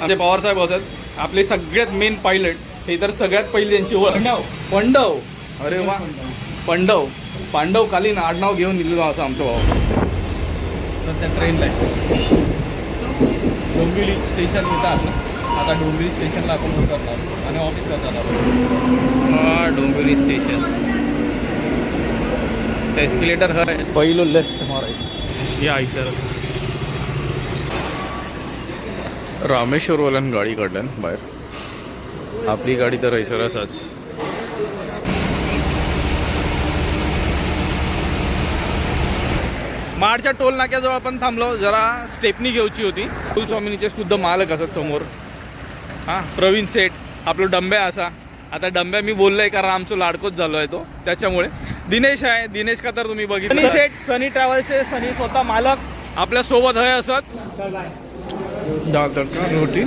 आमचे पवार साहेब असत आपले सगळ्यात मेन पायलट हे तर सगळ्यात पहिली त्यांची ओळख. पंडव. अरे वा. पंडव. पांडव कालीन आडनाव घेऊन दिलेलं असं आमचं भाऊ. सध्या ट्रेनला आहे. डोंबिवली स्टेशन इथं ना आता डोंबिवली स्टेशनला आपण उतरणार आणि ऑफिसला जाणार हा डोंबिवली स्टेशन एस्केलेटर हर आहे. पहिलो लेफ्ट मारायचं. या सर रामेश्वरवाल्यान गाडी काढल्यान बाहेर. आपली गाडी तर हैसरच माडच्या टोल नाक्याजवळ आपण थांबलो. जरा स्टेपनी घेऊची होती. स्वामिनीचे शुद्ध मालक असत समोर. हां प्रवीण सेठ. आपलं डंब्या असा. आता डंब्या मी बोललोय कारण आमचं लाडकोच झालो आहे तो. त्याच्यामुळे. दिनेश आहे. दिनेश का तर तुम्ही बघितलं. सनी सेठ सनी ट्रॅव्हल्सचे सनी स्वतः मालक. आपल्यासोबत आहे असत. डाळ तडका रोटी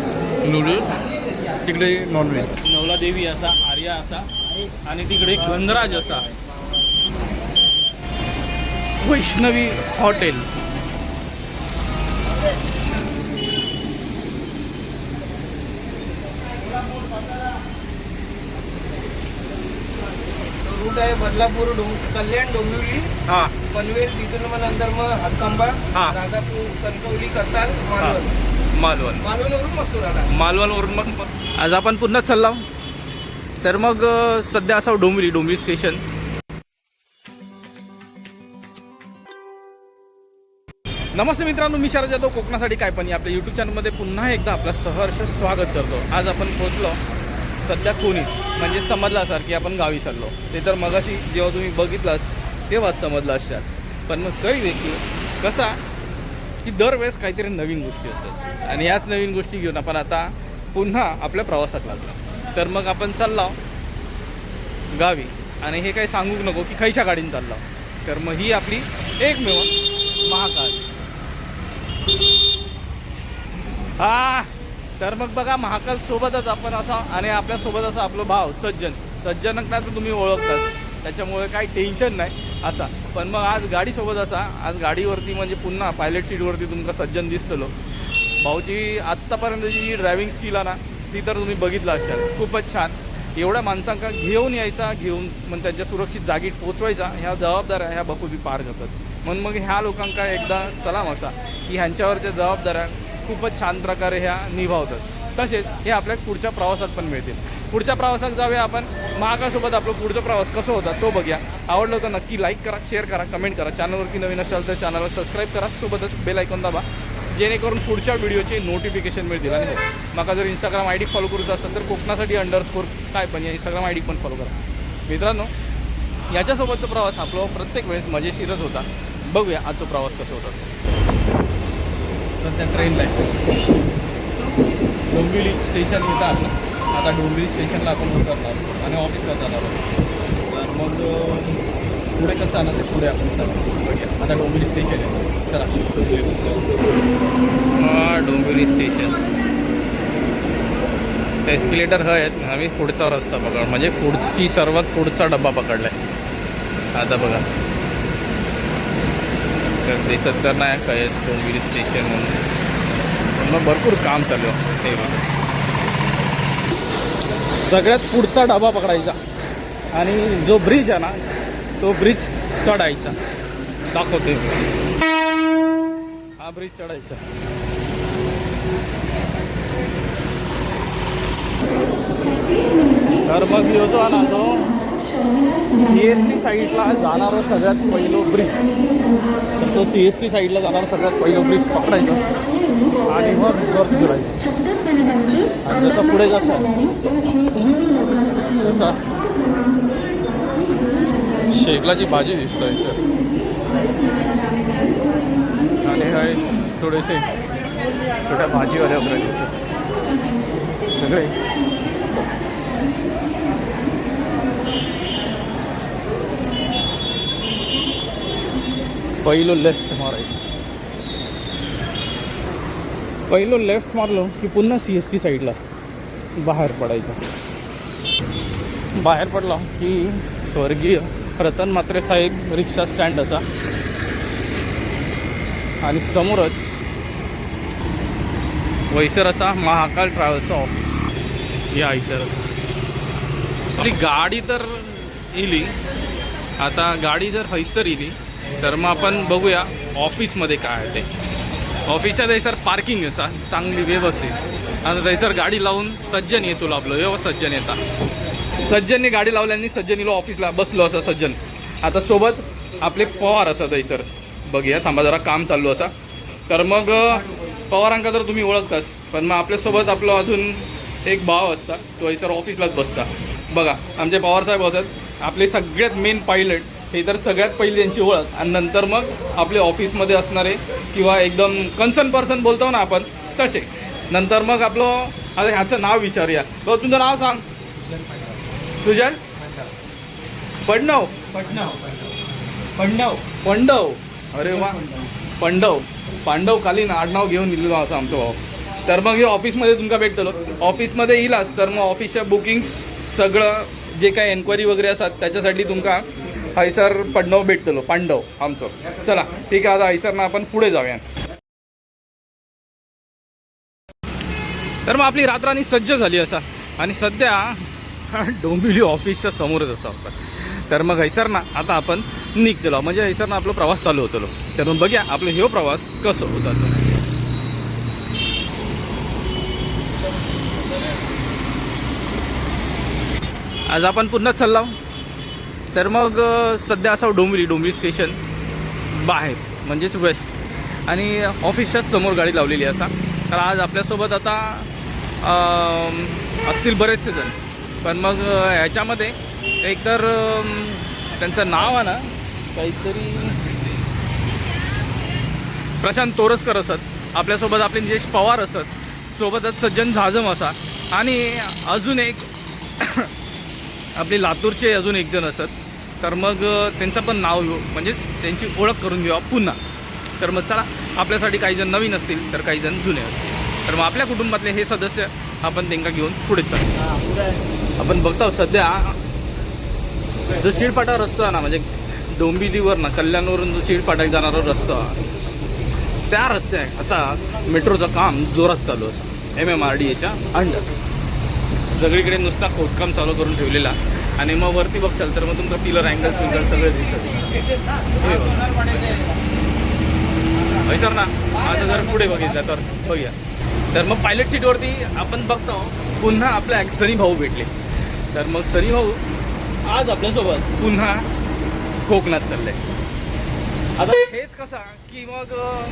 नूडल तिकडे नॉनव्हेज नवला देवी असा आर्या असा आणि तिकडे गंधराज असा. वैष्णवी हॉटेल. रूट आहे बदलापूर डोंग कल्याण डोंबिवली हा. पनवेल तिथून मग नंतर मग हातकंबा हा. राजापूर कणकवली कसाल मालवण. मालवण. मालवणवरून मस्तूर आला मालवणवरून मग. आज आपण पुन्हा चाललो. तर मग सध्या असा डोंबिवली डोंबिवली स्टेशन नमस्ते मित्रांनो मी शरद जाधव. कोकणासाठी काय पण आपल्या यूट्यूब चॅनलमध्ये पुन्हा एकदा आपलं सहर्ष स्वागत करतो. आज आपण पोहोचलो सध्या कोणी म्हणजे समजलं असाल की आपण गावी चाललो. ते तर मगाशी जेव्हा तुम्ही बघितलंच तेव्हाच समजलं असाल. पण मग काही देखील कसा की दरवेळेस काहीतरी नवीन गोष्टी असतात. आणि याच नवीन गोष्टी घेऊन आपण आता पुन्हा आपल्या प्रवासात लागलो. तर मग आपण चाललो गावी. आणि हे काही सांगूक नको की खैच्या गाडीने चाललो. तर मग ही आपली एकमेव महाकाल. हा तर मग बघा महाकाल सोबतच आपण असा आणि आपल्यासोबत असा आपला भाव सज्जन. सज्जनक तर तुम्ही ओळखताच. त्याच्यामुळे काही टेन्शन नाही. असा. पण मग आज गाडीसोबत असा आज गाडीवरती म्हणजे पुन्हा पायलट सीटवरती तुमका सज्जन दिसतलो. भाऊची आत्तापर्यंतची जी ड्रायव्हिंग स्किल आहे ना ती तर तुम्ही बघितलं असाल. खूपच छान. एवढ्या माणसांका घेऊन यायचा घेऊन मग त्यांच्या सुरक्षित जागी पोचवायचा ह्या जबाबदाऱ्या ह्या बखुबी पार करतात. म्हणून मग ह्या लोकांका एकदा सलाम असा की ह्यांच्यावरच्या जबाबदाऱ्या खूपच छान प्रकारे ह्या निभावतात. तसेच हे आपल्या पुढच्या प्रवासात पण मिळतील. पुढच्या प्रवासात जाऊया आपण. महाकासोबत आपलं पुढचा प्रवास कसं होता तो बघूया. आवडलं तर नक्की लाईक करा शेअर करा कमेंट करा. चॅनलवरती नवीन असाल तर चॅनलला सबस्क्राईब करा. सोबतच बेल ऐकून दाबा. जेणेकरून पुढच्या व्हिडिओचे नोटिफिकेशन मिळतील. आणि हो माका जर इंस्टाग्राम आय डी फॉलो करूचा असेल तर कोकणासाठी अंडरस्कोर काय पण या इंस्टाग्राम आय डी पण फॉलो करा. मित्रांनो याच्यासोबतचा प्रवास आपला प्रत्येक वेळेस मजेशीरच होता. बघूया आजचा प्रवास कसा होता सध्या ट्रेनला आहे. डोंबिवली स्टेशन येतात ना आता डोंबिवली स्टेशनला आपण उतरणार आणि ऑफिसला जाणार तर मग पुढे कसं आणा ते पुढे आपण चालू आता डोंबिवली स्टेशन आहे. चला हा डोंबिवली स्टेशन एस्केलेटर हा आहेत आम्ही पुढचा रस्ता बघा म्हणजे पुढची सर्वात पुढचा डब्बा आहे आता बघा. तर दिसत तर नाही काय डोंबिवली स्टेशन म्हणून. मग भरपूर काम चालू आहे. हे बघा. सगळ्यात पुढचा डबा पकडायचा. आणि जो ब्रिज आहे ना तो ब्रिज चढायचा. दाखवते हा ब्रिज चढायचा. तर मग यो जो आला ना तो सी एस टी साईडला जाणारा सगळ्यात पहिलो ब्रिज तर तो सी एस टी साईडला जाणारा सगळ्यात पहिलो ब्रिज पकडायचा. आणि मग वर चढायचं. आणि जसं पुढे जसं तसा शेगलाची भाजी दिसतोय सर आणि हाय थोडेसे छोट्या भाजीवाले वगैरे दिसत सगळे. पहिलो लेफ्ट मारायचं पहिलो लेफ्ट मारलो की पुन्हा सी एस टी साईडला बाहेर पडायचं. बाहेर पडला की स्वर्गीय रतन मात्रे साहेब रिक्षा स्टँड असा. आणि समोरच वैसर असा महाकाल ट्रॅव्हल्सचं ऑफिस या हैसर असा. आपली गाडी तर इली. आता गाडी जर हैसर इली तर मग आपण बघूया ऑफिसमध्ये काय आहे ते. ऑफिसच्या थंयसर पार्किंग असा चांगली व्यवस्थित. आता थंयसर गाडी लावून सज्जन येतो आपलं. व्यव सज्जन येता. सज्जनने गाडी लावल्याने सज्जन इलो ऑफिसला बसलो असा सज्जन. आता सोबत आपले पवार असा सर बघूया थांबा जरा काम चालू असा. तर मग पवारांका तर तुम्ही ओळखताच पण मग आपल्यासोबत आपलं अजून एक भाव असता तो हैसर ऑफिसलाच बसता. बघा आमचे पवार साहेब असत आपले सगळ्यात मेन पायलट हे तर सगळ्यात पहिली त्यांची ओळख. आणि नंतर मग आपले ऑफिसमध्ये असणारे किंवा एकदम कन्सर्न पर्सन बोलतो ना आपण तसे. नंतर मग आपलं आता ह्याचं नाव विचारूया. बघ नाव सांग. सुजल पडणव पटनाव पडनाव. पंडव अरे वा. पांडव पांडव कालीन आडनाव घेऊन दिलेलो असं आमचं भाऊ. तर मग हे ऑफिसमध्ये तुमका भेटतलो. ऑफिसमध्ये येईलाच तर मग ऑफिसच्या बुकिंग्स सगळं जे काही एन्क्वायरी वगैरे असतात त्याच्यासाठी तुमका हैसर पडणव भेटतलो. पांडव आमचं. चला ठीक आहे आता हैसरनं आपण पुढे जाऊया तर मग आपली रात्रानी सज्ज झाली असा. आणि सध्या डोंबिवली ऑफिसच्या समोरच असं आपण तर मग हैसर ना आता आपण निघतलो. म्हणजे हैसर ना आपला प्रवास चालू होतो. तर मग बघूया आपला ह्यो प्रवास कसं होता. तो. आज आपण पुन्हा चाललो. तर मग सध्या असा डोंबिवली डोंबिवली स्टेशन बाहेर म्हणजेच वेस्ट आणि ऑफिसच्याच समोर गाडी लावलेली असा. तर आज आपल्यासोबत आता असतील बरेचसे जण. पण मग ह्याच्यामध्ये एकतर त्यांचं नाव आहे ना काहीतरी प्रशांत तोरसकर असत. आपल्यासोबत आपले निलेश पवार असत. सोबतच सज्जन झाजम असा. आणि अजून एक आपले लातूरचे अजून एक जण असत. तर मग त्यांचं पण नाव घेऊ. म्हणजेच त्यांची ओळख करून घेऊ पुन्हा. तर मग चला आपल्यासाठी काही जण नवीन असतील तर काही जण जुने असतील. तर मग आपल्या कुटुंबातले हे सदस्य आपण त्यांना घेऊन पुढे चालू. आपण बघतो सध्या जो शिळफाटा रस्ता आहे ना म्हणजे डोंबिवलीवर ना कल्याणवरून जो शिळफाटाक जाणारा रस्ता त्या रस्त्यात आता मेट्रोचं काम जोरात चालू असं एम एम आर डी एच्या अंडर सगळीकडे नुसता खोदकाम चालू करून ठेवलेला. आणि मग वरती बघशाल तर मग तुमचं पिलर अँगल फिंगल सगळं दिसत. सर ना? माझं जर पुढे बघितलं तर बघूया. तर मग पायलट सीटवरती आपण बघतो पुन्हा आपल्या एक भाऊ भेटले. तर मग सनी भाऊ आज आपल्यासोबत पुन्हा कोकणात चालले आता हेच कसा की मग अं,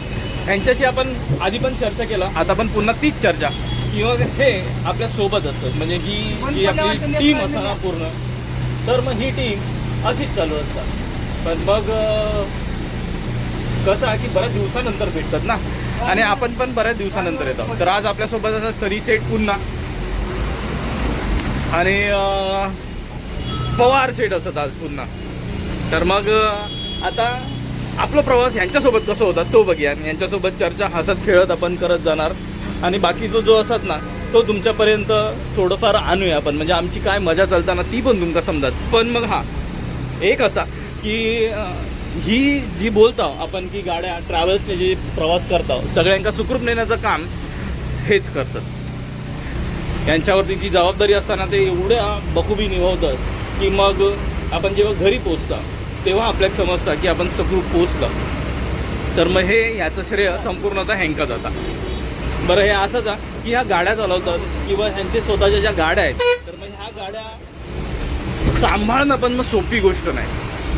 ह्यांच्याशी आपण आधी पण चर्चा केलं आता पण पुन्हा तीच चर्चा. की मग हे आपल्यासोबत असतात म्हणजे ही जी आपली टीम ना पूर्ण तर मग ही टीम अशीच चालू असतात. पण मग कसं आहे की बऱ्याच दिवसानंतर भेटतात ना. आणि आपण पण बऱ्याच दिवसानंतर येतो. तर आज आपल्यासोबत असं सरी सेट पुन्हा आणि पवार सेट असत आज पुन्हा. तर मग आता आपला प्रवास यांच्यासोबत कसं होता तो बघूया. आणि यांच्यासोबत चर्चा हसत खेळत आपण करत जाणार. आणि बाकीचा जो असत ना तो तुमच्यापर्यंत थोडंफार आणूया आपण. म्हणजे आमची काय मजा चालताना ती पण तुमका समजत. पण मग हा एक असा की ही जी बोलतो आपण की गाड्या ट्रॅव्हल्सने जे प्रवास करतो सगळ्यांका सुखरूप नेण्याचं काम हेच करतात. यांच्यावरती जी जबाबदारी असताना ते एवढ्या बखुबी निभावतात की मग आपण जेव्हा घरी पोचता तेव्हा आपल्याला समजतं की आपण सुखरूप पोचलो तर मग हे याचं श्रेय संपूर्णतः हँका जाता बरं हे असंच आहे की ह्या गाड्या चालवतात किंवा ह्यांचे स्वतःच्या ज्या गाड्या आहेत तर मग ह्या गाड्या सांभाळणं पण मग सोपी गोष्ट नाही.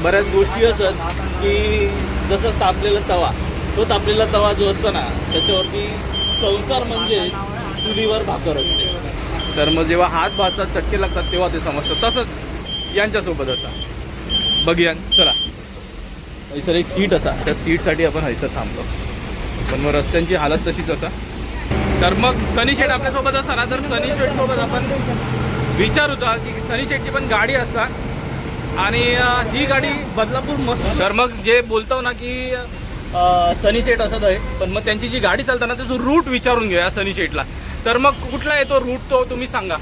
बऱ्याच गोष्टी असत की जसं तापलेला तवा तो तापलेला तवा जो असतो ना त्याच्यावरती संसार म्हणजे चुलीवर भाकर असते. तर मग जेव्हा हात भातात चटके लागतात तेव्हा ते समजतं. तसंच यांच्यासोबत असा. बघूया चला. हैसर एक सीट असा. त्या सीटसाठी आपण हैसर थांबलो. पण मग रस्त्यांची हालत तशीच असा. तर मग सनी शेट आपल्यासोबत असा ना तर सनी शेटसोबत आपण विचार होता की सनी शेटची पण गाडी असता आणि ही गाडी बदलापूर मस्त. तर मग जे बोलतो ना की सनी शेट असत आहे. पण मग त्यांची जी गाडी चालताना त्याचं रूट विचारून घेऊया सनी शेटला तर मग कुठला आहे तो रूट तो तुम्ही सांगा.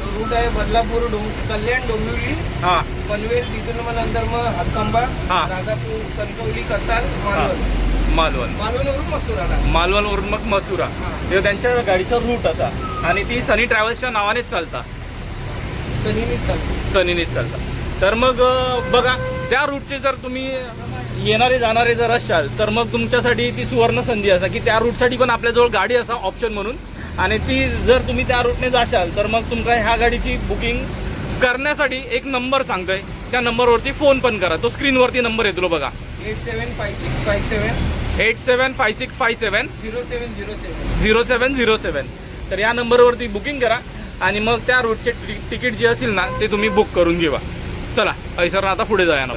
तो रूट आहे बदलापूर डोंग कल्याण डोंबिवली हां. पनवेल तिथून मग नंतर मग हातकंबा हा. राजापूर कणकवली कसाल मालवण. मालवण. मालवणवरून मस्तुराला मालवणवरून मग मसुरा ते त्यांच्या गाडीचा रूट असा. आणि ती सनी ट्रॅव्हल्सच्या नावानेच चालता. सनीनीच चालतो. सनीनीच चालता. तर मग अं, बघा त्या रूटचे जर तुम्ही येणारे जाणारे जर असाल तर मग तुमच्यासाठी ती सुवर्ण संधी असा की त्या रूटसाठी पण आपल्याजवळ गाडी असा ऑप्शन म्हणून आणि ती जर तुम्ही त्या रूटने जाशाल तर मग तुमचा ह्या गाडीची बुकिंग करण्यासाठी एक नंबर सांगतोय. त्या नंबरवरती फोन पण करा. तो स्क्रीनवरती नंबर येतो बघा. Eight seven five six five seven eight seven five six five seven zero seven zero seven zero seven zero seven तर या नंबरवरती बुकिंग करा. आणि मग त्या रूटचे तिकीट जे असेल ना ते तुम्ही बुक करून घेवा. चला ऐसर आता पुढे जाऊया ना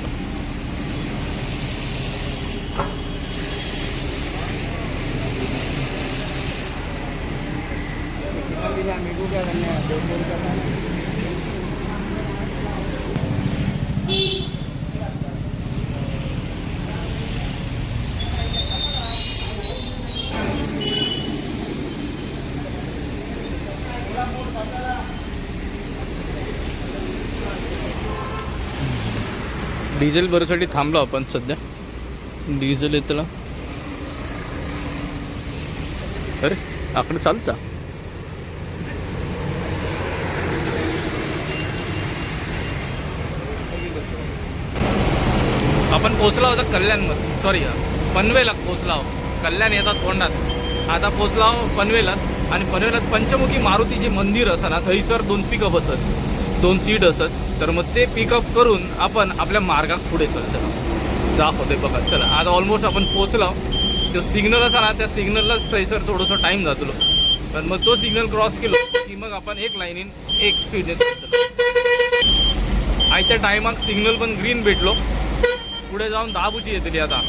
डिझेल भरसाठी थांबलो आपण सध्या. डिझेल येतला. अरे आकडे चालचा आपण पोचला होता कल्याणमध्ये. सॉरी पनवेला पोचला कल्याण येतात तोंडात. आता पोचला आहो पनवेला आणि पनवेलात पंचमुखी मारुतीचे मंदिर असं ना थंयसर दोन पिकअप असत दोन सीट असत. तर मग ते पिकअप करून आपण आपल्या मार्गात पुढे चलतो. दाखवते बघा. चला आता ऑलमोस्ट आपण पोचलो. तो सिग्नल असा ना त्या सिग्नललाच थंयसर थोडंसं टाईम जातलो. पण मग तो सिग्नल क्रॉस केलो की मग आपण एक लाईनीन एक स्पीडने आयत्या टायमाक सिग्नल पण ग्रीन भेटलो. पुढे जाऊन दहाबुची येतली आता.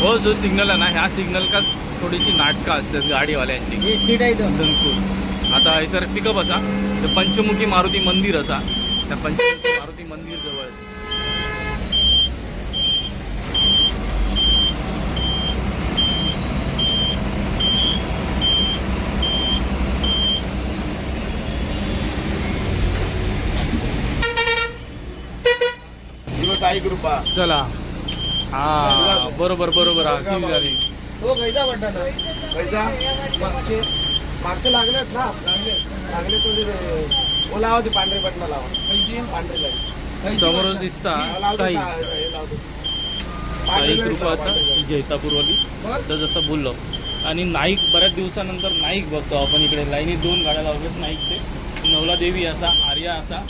हो जो सिग्नल आहे ना ह्या सिग्नल का थोडीशी नाटकं असतात गाडीवाल्यांची. सीट आहे आता सर पिकअप असा. ते पंचमुखी मारुती मंदिर असा. त्या पंचमुखी मारुती मंदिर जवळ. आई कृपा चला. हा बरोबर बरोबर. हा ठीक झाली. हो गैजा मागचे मागचे लागलेत ना? लागले लागले तो जे ओ लावा ते पांढरे बटणं लावा. पांढरे लाइट समोरच दिसता साई. साई कृपा असा. जैतापूरवाली. तर जसं बोललो. आणि नाईक बऱ्याच दिवसानंतर नाईक बघतो आपण इकडे. लाईनीत दोन गाड्या लावल्यात नाईकचे. नवला देवी असा आर्या असा.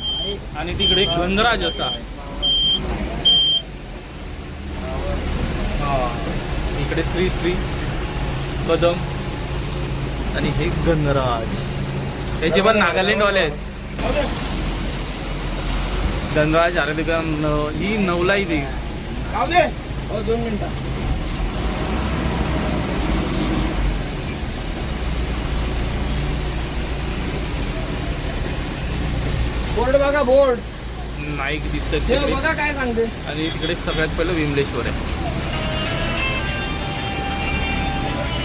आणि तिकडे गंधराज असा. हा इकडे श्री श्री कदम. आणि हे गणराज. त्याचे पण नागालँडवाले आहेत. आराधिका न- ही लावू दे. हो दोन मिनिटं. बोर्ड बघा बोर्ड. नाईक दिसतात ते तिकडे. बघा काय सांगते. आणि इकडे सगळ्यात पहिलं विमलेश्वर आहे.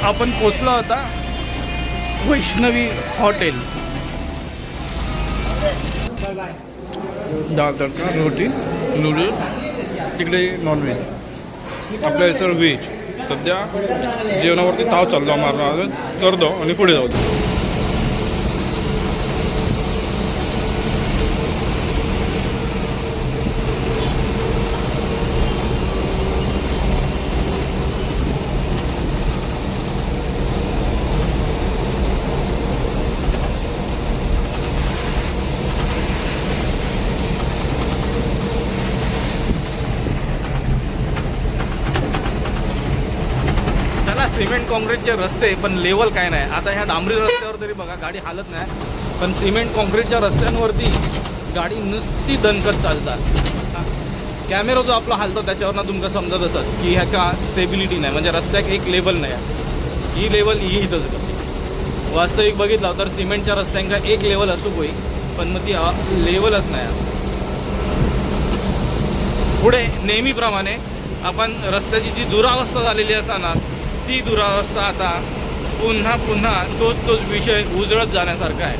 आपण पोचलो होता वैष्णवी हॉटेल. डाळ तडका रोटी नूडल्स तिकडे नॉनव्हेज आपल्या याचं व्हेज सध्या जेवणावरती ताव चाललो मारणार करतो आणि पुढे जाऊ सिमेंट काँक्रीटचे रस्ते पण लेवल काय नाही. आता ह्या डांबरी रस्त्यावर तरी बघा गाडी हालत नाही. पण सिमेंट काँक्रीटच्या रस्त्यांवरती गाडी नुसती दणकत चालतात. कॅमेरा जो आपला हालतो त्याच्यावरनं तुमका समजत असत की ह्याका स्टेबिलिटी नाही. म्हणजे रस्त्याक एक लेवल नाही. आहे. ही लेवल ही इथंच करते वास्तविक बघितलं तर सिमेंटच्या रस्त्यांका एक लेवल असू होई पण मग ती लेवलच नाही. आहे. पुढे नेहमीप्रमाणे आपण रस्त्याची जी दुरावस्था झालेली असताना ती दुरावस्था आता पुन्हा पुन्हा तोच तोच विषय उजळत जाण्यासारखा आहे.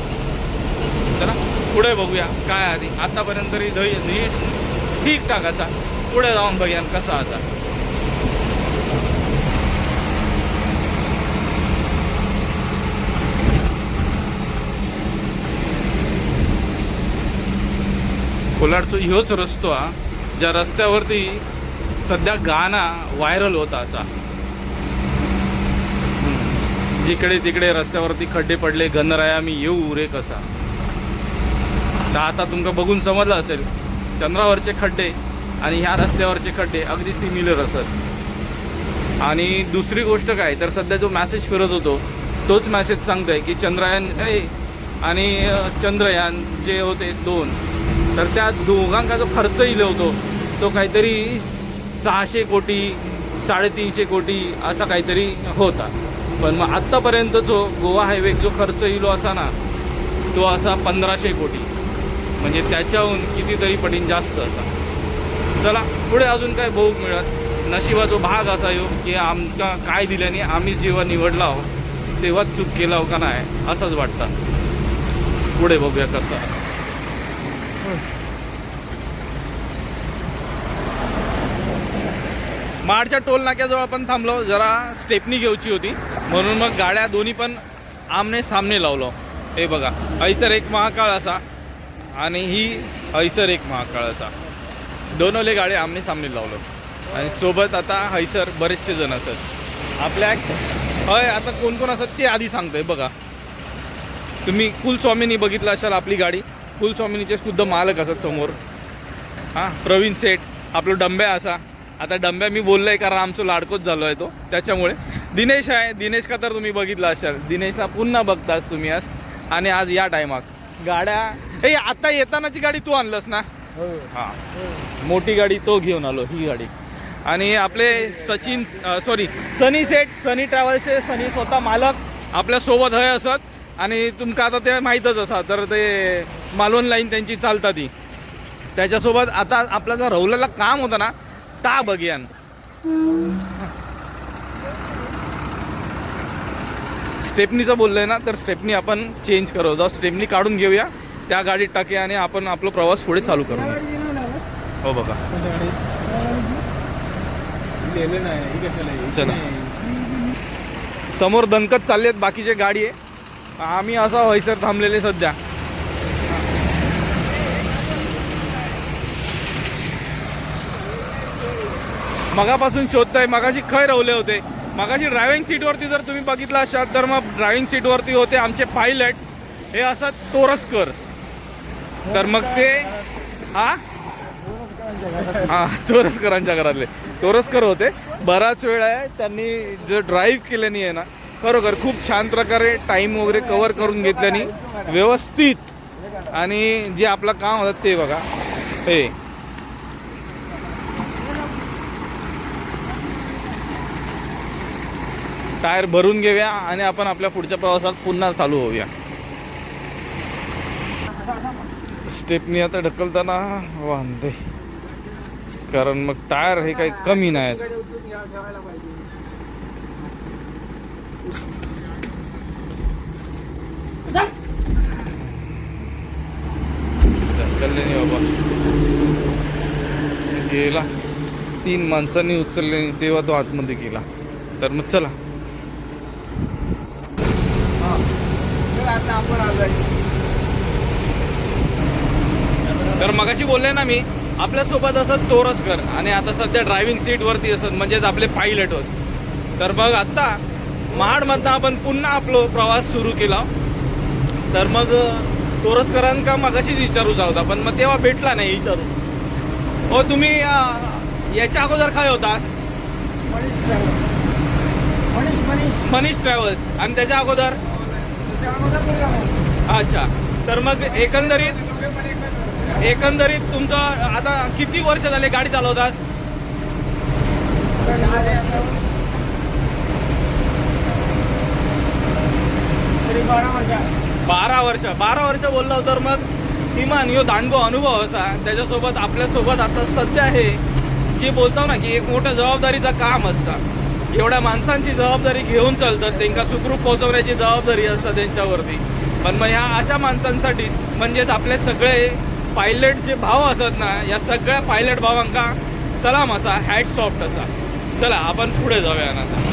चला पुढे बघूया काय आधी. आतापर्यंत तरी दही नीट ठीकठाक असा. पुढे जाऊन बघूया कसा आता. कोलाडचो ह्योच रस्तो हा ज्या रस्त्यावरती सध्या गाणा व्हायरल होता असा. जिकडे तिकडे रस्त्यावरती खड्डे पडले गणराया मी येऊ रे कसा? तर आता तुमका बघून समजलं असेल चंद्रावरचे खड्डे आणि ह्या रस्त्यावरचे खड्डे अगदी सिमिलर असत आणि दुसरी गोष्ट काय तर सध्या जो मॅसेज फिरत होतो तोच मॅसेज सांगतोय की चंद्रयान ए आणि चंद्रयान जे होते दोन तर त्या दोघांचा जो खर्च इले होतो तो काहीतरी सहाशे कोटी साडेतीनशे कोटी असा काहीतरी होता. पण मग आत्तापर्यंत जो गोवा हायवे जो खर्च येईल असा ना तो असा पंधराशे कोटी. म्हणजे त्याच्याहून कितीतरी पटीन जास्त असा. चला पुढे अजून काय बघूक मिळत. नशिबाचो भाग असा येऊ की आमका काय दिल्याने आम्ही जेव्हा निवडला हो तेव्हाच चूक केला हो का नाही असंच वाटतं. पुढे बघूया कसं माडच्या टोल नाक्याजवळ आपण थांबलो. जरा स्टेपनी घेऊची होती. म्हणून मग गाड्या दोन्ही पण आमने सामने लावलो. हे बघा ऐसर एक महाकाळ असा आणि ही हैसर एक महाकाळ असा. दोनवले गाडी आमने सामने लावलो. आणि सोबत आता हैसर बरेचसे जण असत. आपल्या हय आता कोण कोण असत ते आधी सांगतोय बघा. तुम्ही कुलस्वामिनी बघितलं असाल आपली गाडी. कुलस्वामिनीचे सुद्धा मालक असत समोर. हां प्रवीण सेठ आपलं डंब्या असा. आता डंब्या मी बोललोय कारण आमचं लाडकोच झालो आहे तो. त्याच्यामुळे. दिनेश आहे. दिनेश का तर तुम्ही बघितलं असाल. दिनेशला पुन्हा बघतास तुम्ही आज. आणि आज या टायमात. गाड्या. हे आता येतानाची गाडी तू आणलंस ना? हां. मोठी गाडी तो घेऊन आलो ही गाडी. आणि आपले सचिन सॉरी सनी सेठ सनी ट्रॅव्हल्सचे सनी स्वतः मालक. आपल्यासोबत हय असत. आणि तुमका आता ते माहीतच असा. तर ते मालवण लाईन त्यांची चालता ती. त्याच्यासोबत आता आपला जो रवलेला काम होतं ना ता बघियान. स्टेपनीचं बोललंय ना तर स्टेपनी आपण चेंज करू. जाऊ स्टेपनी काढून घेऊया. त्या गाडीत टाकूया आणि आपण आपला प्रवास पुढे चालू करूया हो बघा. चला. समोर दणकत चालले आहेत बाकीचे गाडी आहे. आम्ही असा हैसर थांबलेले सध्या. मगापासून शोधताय मगाशी खय रवले होते? मगाशी ड्रायव्हिंग सीटवरती जर तुम्ही बघितलं असाल तर मग ड्रायव्हिंग सीटवरती होते आमचे पायलट हे असं तोरसकर तर मग ते हा? हा तोरसकरांच्या घरातले. तोरसकर होते. बराच वेळ आहे त्यांनी जर ड्राईव्ह केल्याने आहे ना खरोखर खूप छान प्रकारे टाईम वगैरे कवर करून घेतल्याने व्यवस्थित. आणि जे आपलं काम होतं ते बघा. हे. टायर भरून घेऊया आणि आपण आपल्या पुढच्या प्रवासात पुन्हा चालू होऊया. स्टेपनी आता ढकलताना वांदे. कारण मग टायर हे काही कमी नाहीत. ढकलले नाही बाबा. गेला. तीन माणसांनी उचलले तेव्हा तो आतमध्ये गेला. तर मग चला. तर मगाशी बोलले ना मी आपल्यासोबत असत तोरसकर आणि आता सध्या ड्रायव्हिंग सीटवरती असत म्हणजेच आपले पायलट होत. तर मग आत्ता महाडमधनं आपण पुन्हा आपलो प्रवास सुरू केला. तर मग तोरसकरांका मगाशीच विचारूच होता पण मग तेव्हा भेटला नाही विचारू हो तुम्ही याच्या अगोदर काय होतास मनीष मनीष मनीष. ट्रॅव्हल्स आणि त्याच्या अगोदर? अच्छा. तर मग एकंदरीत एकंदरीत तुमचं आता किती वर्ष झाले गाडी चालवतास? बारा वर्ष. बारा वर्ष बोललो तर मग किमान यो दांडगो अनुभव असा. त्याच्यासोबत आपल्यासोबत आता सध्या आहे जे बोलतो ना की एक मोठं जबाबदारीचं काम असतं. एवढ्या माणसांची जबाबदारी घेऊन चालतात त्यांना सुखरूप पोहोचवण्याची जबाबदारी असतात त्यांच्यावरती. पण मग ह्या अशा माणसांसाठी म्हणजेच आपले सगळे पायलट जे भाव असत ना या सगळ्या पायलट भावांका सलाम असा हॅट सॉफ्ट असा चला आपण पुढे जाऊया ना आता.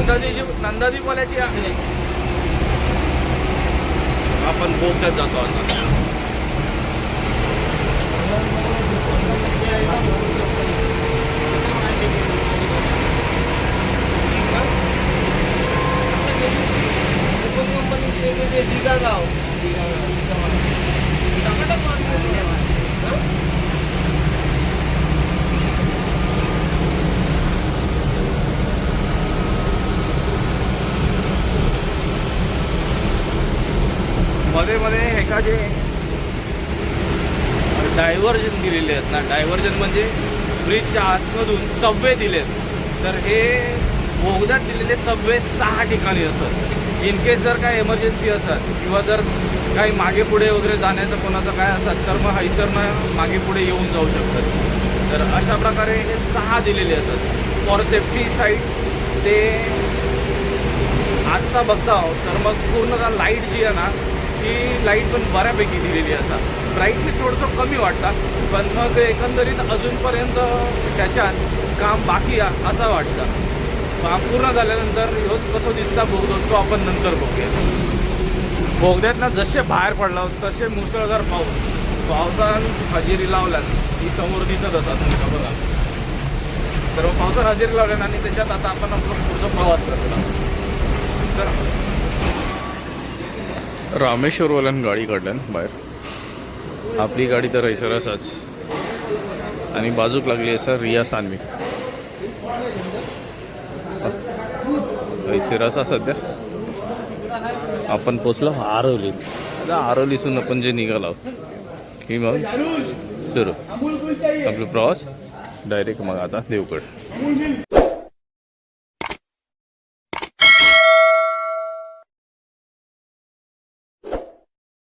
नंदादीची नंदादीवाल्याची आहे. आपण बोगद्यात जातो आता गाव मध्ये मध्ये हे जे डायव्हर्जन दिलेले आहेत ना डायव्हर्जन म्हणजे ब्रिजच्या आतमधून सबवे दिलेत. तर हे बोगद्यात दिलेले सबवे सहा ठिकाणी असत इन केस जर काय इमर्जन्सी असत किंवा जर काही मागे पुढे वगैरे जाण्याचं कोणाचं काय असत तर मग हैसरनं मागे पुढे येऊन जाऊ शकतात. तर अशा प्रकारे हे सहा दिलेले असत फॉर सेफ्टी साईड ते आत्ता बघता आहोत तर मग पूर्ण लाइट जी आहे ना ती लाइट पण बऱ्यापैकी दिलेली असा. ब्राईटनेस थोडंसं कमी वाटतं पण मग एकंदरीत अजूनपर्यंत त्याच्यात काम बाकी असं वाटतं. काम पूर्ण झाल्यानंतर रोज कसं दिसता बोगदो तो आपण नंतर बघूया. बोगद्यातनं जसे बाहेर पडला तसे मुसळधार पाऊस. पावसान हजेरी लावल्यान ही समोर दिसत असतात तुमच्या बघा. तर पावसानं पावसात हजेरी लावल्यान आणि त्याच्यात आता आपण आपला पुढचा प्रवास करतो तर रामेश्वरवाल्यान गाडी काढल्यान बाहेर. आपली गाडी तर हैसर आणि बाजूक लागली असा रिया सानवी. हैसर सध्या. आपण पोचलो आरवली आरवलीसून आपण जे निघालो की मग सुरू. आपला प्रवास डायरेक्ट मग आता देवगड.